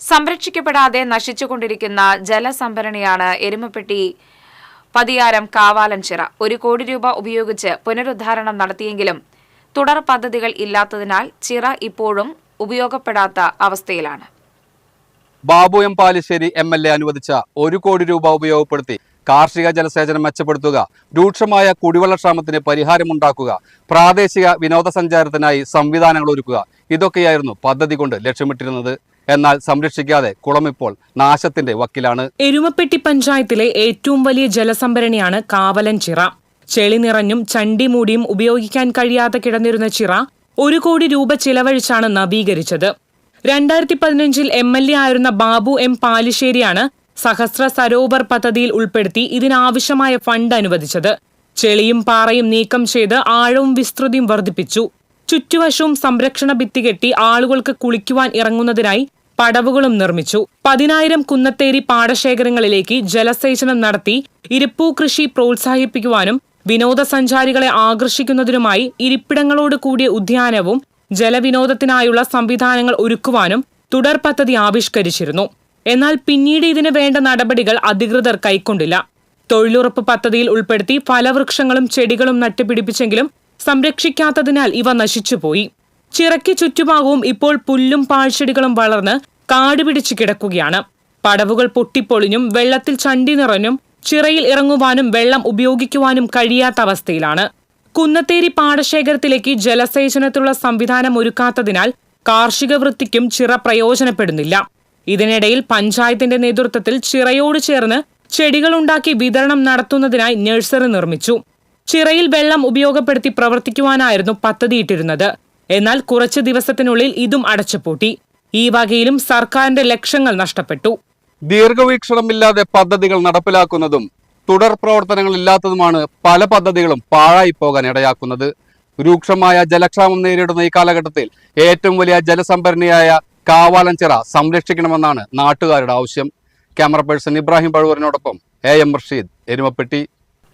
സംരക്ഷിക്കപ്പെടാതെ നശിച്ചുകൊണ്ടിരിക്കുന്ന ജലസംഭരണിയാണ് എരുമപ്പെട്ടി പതിയാരം കാവാലൻചിറ ഒരു കോടി രൂപ ഉപയോഗിച്ച് പുനരുദ്ധാരണം നടത്തിയെങ്കിലും തുടർ പദ്ധതികൾ ഇല്ലാത്തതിനാൽ ചിറ ഇപ്പോഴും ഉപയോഗപ്പെടാത്ത അവസ്ഥയിലാണ്. Babu M Palissery M L A അനുവദിച്ച ഒരു കോടി രൂപ ഉപയോഗപ്പെടുത്തി കാർഷിക ജലസേചനം മെച്ചപ്പെടുത്തുക രൂക്ഷമായ കുടിവെള്ളക്ഷാമത്തിന് പരിഹാരമുണ്ടാക്കുക പ്രാദേശിക വിനോദസഞ്ചാരത്തിനായി സംവിധാനങ്ങൾ ഒരുക്കുക. ഇതൊക്കെയായിരുന്നു പദ്ധതി കൊണ്ട് ലക്ഷ്യമിട്ടിരുന്നത്. എന്നാൽ സംരക്ഷിക്കാതെ കുളം ഇപ്പോൾ നാശത്തിന്റെ വക്കിലാണ്. എരുമപ്പെട്ടി പഞ്ചായത്തിലെ ഏറ്റവും വലിയ ജലസംഭരണിയാണ് കാവലൻ ചിറ. ചെളി നിറഞ്ഞും ചണ്ടി മൂടിയും ഉപയോഗിക്കാൻ കഴിയാതെ കിടന്നിരുന്ന ചിറ ഒരു കോടി രൂപ ചിലവഴിച്ചാണ് നവീകരിച്ചത്. രണ്ടായിരത്തി പതിനഞ്ചിൽ എം എൽ എ ആയിരുന്ന ബാബു എം പാലിശ്ശേരിയാണ് സഹസ്ര സരോവർ പദ്ധതിയിൽ ഉൾപ്പെടുത്തി ഇതിനാവശ്യമായ ഫണ്ട് അനുവദിച്ചത്. ചെളിയും പാറയും നീക്കം ചെയ്ത് ആഴവും വിസ്തൃതിയും വർദ്ധിപ്പിച്ചു. ചുറ്റുവശവും സംരക്ഷണ ഭിത്തി കെട്ടി ആളുകൾക്ക് കുളിക്കുവാൻ ഇറങ്ങുന്നതിനായി പടവുകളും നിർമ്മിച്ചു. പതിനായിരം കുന്നത്തേരി പാടശേഖരങ്ങളിലേക്ക് ജലസേചനം നടത്തി ഇരിപ്പൂ കൃഷി പ്രോത്സാഹിപ്പിക്കുവാനും വിനോദസഞ്ചാരികളെ ആകർഷിക്കുന്നതിനുമായി ഇരിപ്പിടങ്ങളോട് കൂടിയ ഉദ്യാനവും ജലവിനോദത്തിനായുള്ള സംവിധാനങ്ങൾ ഒരുക്കുവാനും തുടർ പദ്ധതി ആവിഷ്കരിച്ചിരുന്നു. എന്നാൽ പിന്നീട് ഇതിന് വേണ്ട നടപടികൾ അധികൃതർ കൈക്കൊണ്ടില്ല. തൊഴിലുറപ്പ് പദ്ധതിയിൽ ഉൾപ്പെടുത്തി ഫലവൃക്ഷങ്ങളും ചെടികളും നട്ടുപിടിപ്പിച്ചെങ്കിലും സംരക്ഷിക്കാത്തതിനാൽ ഇവ നശിച്ചുപോയി. ചിറയ്ക്ക് ചുറ്റുഭാഗവും ഇപ്പോൾ പുല്ലും പാഴ്ചെടികളും വളർന്ന് കാട് പിടിച്ചു കിടക്കുകയാണ്. പടവുകൾ പൊട്ടിപ്പൊളിഞ്ഞും വെള്ളത്തിൽ ചണ്ടി നിറഞ്ഞും ചിറയിൽ ഇറങ്ങുവാനും വെള്ളം ഉപയോഗിക്കുവാനും കഴിയാത്ത അവസ്ഥയിലാണ്. കുന്നത്തേരി പാടശേഖരത്തിലേക്ക് ജലസേചനത്തിലുള്ള സംവിധാനം ഒരുക്കാത്തതിനാൽ കാർഷിക വൃത്തിക്കും ചിറ പ്രയോജനപ്പെടുന്നില്ല. ഇതിനിടയിൽ പഞ്ചായത്തിന്റെ നേതൃത്വത്തിൽ ചിറയോട് ചേർന്ന് ചെടികളുണ്ടാക്കി വിതരണം നടത്തുന്നതിനായി നഴ്സറി നിർമ്മിച്ചു. ചിറയിൽ വെള്ളം ഉപയോഗപ്പെടുത്തി പ്രവർത്തിക്കുവാനായിരുന്നു പദ്ധതിയിട്ടിരുന്നത്. എന്നാൽ കുറച്ചു ദിവസത്തിനുള്ളിൽ ഇതും അടച്ചുപൂട്ടി. ഈ വകയിലും സർക്കാരിന്റെ ലക്ഷ്യങ്ങൾ നഷ്ടപ്പെട്ടു. ദീർഘവീക്ഷണമില്ലാതെ പദ്ധതികൾ നടപ്പിലാക്കുന്നതും തുടർ പ്രവർത്തനങ്ങൾ ഇല്ലാത്തതുമാണ് പല പദ്ധതികളും പാഴായി പോകാൻ ഇടയാക്കുന്നത്. രൂക്ഷമായ ജലക്ഷാമം നേരിടുന്ന ഈ കാലഘട്ടത്തിൽ ഏറ്റവും വലിയ ജലസംഭരണിയായ കാവാലഞ്ചിറ സംരക്ഷിക്കണമെന്നാണ് നാട്ടുകാരുടെ ആവശ്യം. ക്യാമറ പേഴ്സൺ ഇബ്രാഹിം പഴുവൂരിനോടൊപ്പം എ എം റഷീദ് എരുമപ്പെട്ടി.